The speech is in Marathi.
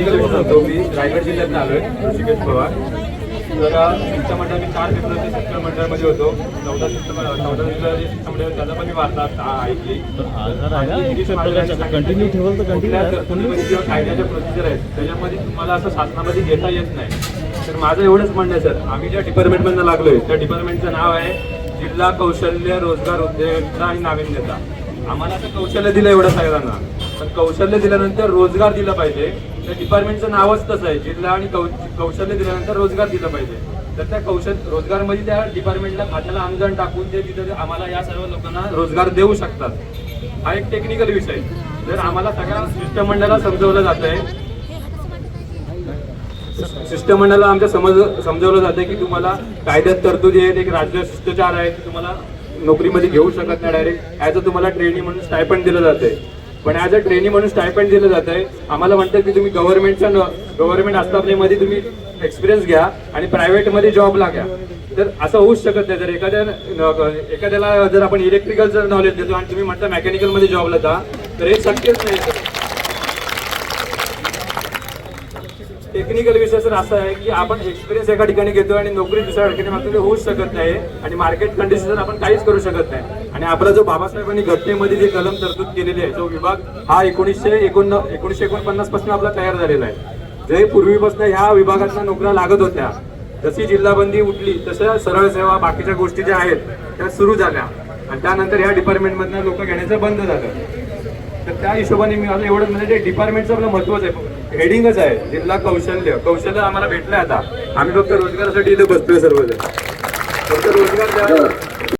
टेक्निकल सांगतो मी रायगड जिल्ह्यात आलो आहे ऋषिकेश पवार. तर शिष्टमंडळ मी चार फेब्रुवारी शिष्टमंडळामध्ये होतो. चौदा शिष्टमंडळ चौदा फेब्रुवारी शिष्टमंडळ त्याचा पण मी वार्ता ऐकली. कंटिन्यू ठेवाल तर कुठल्या कंटिन्यू तरतुदीमध्ये किंवा कायद्याच्या प्रोसिजर आहेत त्याच्यामध्ये तुम्हाला असं शासनामध्ये घेता येत नाही. तर माझं एवढंच म्हणणं आहे सर. आम्ही ज्या डिपार्टमेंटमधनं लागलोय त्या डिपार्टमेंटचं नाव आहे जिल्हा कौशल्य रोजगार उद्योजकता आणि नाविन्यता. आम्हाला आता कौशल्य दिलं एवढं सगळ्यांना. पण कौशल्य दिल्यानंतर रोजगार दिला पाहिजे. त्या डिपार्टमेंटचं नावच तसं आहे? जिल्हा आणि कौ कौशल्य दिल्यानंतर रोजगार दिला पाहिजे. तर त्या कौशल रोजगारमध्ये त्या डिपार्टमेंटला खात्याला अनुदान टाकून ते तिथं आम्हाला या सर्व लोकांना रोजगार देऊ शकतात. हा एक टेक्निकल विषय जर आम्हाला सगळ्या शिष्टमंडळाला समजवलं जात आहे शिष्टमंडळाला आमच्या समज समजवलं जातं की तुम्हाला कायद्यात तरतुदी आहेत एक राज्य शिष्टाचार आहे की तुम्हाला नोकरीमध्ये घेऊ शकत नाही डायरेक्ट ॲज अ तुम्हाला ट्रेनिंग म्हणून स्टायपण दिलं जातंय. पण ॲज अ ट्रेनिंग म्हणून स्टायपंड दिलं जात आहे आम्हाला म्हणतात की तुम्ही गव्हर्नमेंटच्या गव्हर्नमेंट आस्थापनेमध्ये तुम्ही एक्सपिरियन्स घ्या आणि प्रायव्हेटमध्ये जॉबला घ्या. तर असं होऊच शकत नाही. जर एखाद्या एखाद्याला जर आपण इलेक्ट्रिकल जर नॉलेज देतो आणि तुम्ही म्हणता मेकॅनिकलमध्ये जॉबला जा तर हे शक्यच नाही सर टेक्निकल विषय सर असा आहे की आपण एक्सपिरियन्स एका ठिकाणी घेतो आणि नोकरी दुसऱ्या ठिकाणी मागतो ते होऊच शकत नाही. आणि मार्केट कंडिशन आपण काहीच करू शकत नाही. आणि आपला जो बाबासाहेबांनी घटनेमध्ये जे कलम तरतूद केलेली आहे तो विभाग हा एकोणीसशे एकोण एकोणीसशे एकोणपन्नासपासून आपला तयार झालेला आहे. जे पूर्वीपासून ह्या विभागातल्या नोकऱ्या लागत होत्या जशी जिल्हाबंदी उठली तशा सरळ सेवा बाकीच्या गोष्टी ज्या आहेत त्या सुरू झाल्या. आणि त्यानंतर ह्या डिपार्टमेंटमधनं लोक घेण्याचं बंद झालं. तर त्या हिशोबाने मी आता एवढं म्हणजे डिपार्टमेंटचं आपलं महत्वच आहे हेडिंगच आहे जिल्हा कौशल्य. कौशल्य आम्हाला भेटलं आता. आम्ही फक्त रोजगारासाठी इथे बसतोय सर्वजण. फक्त रोजगार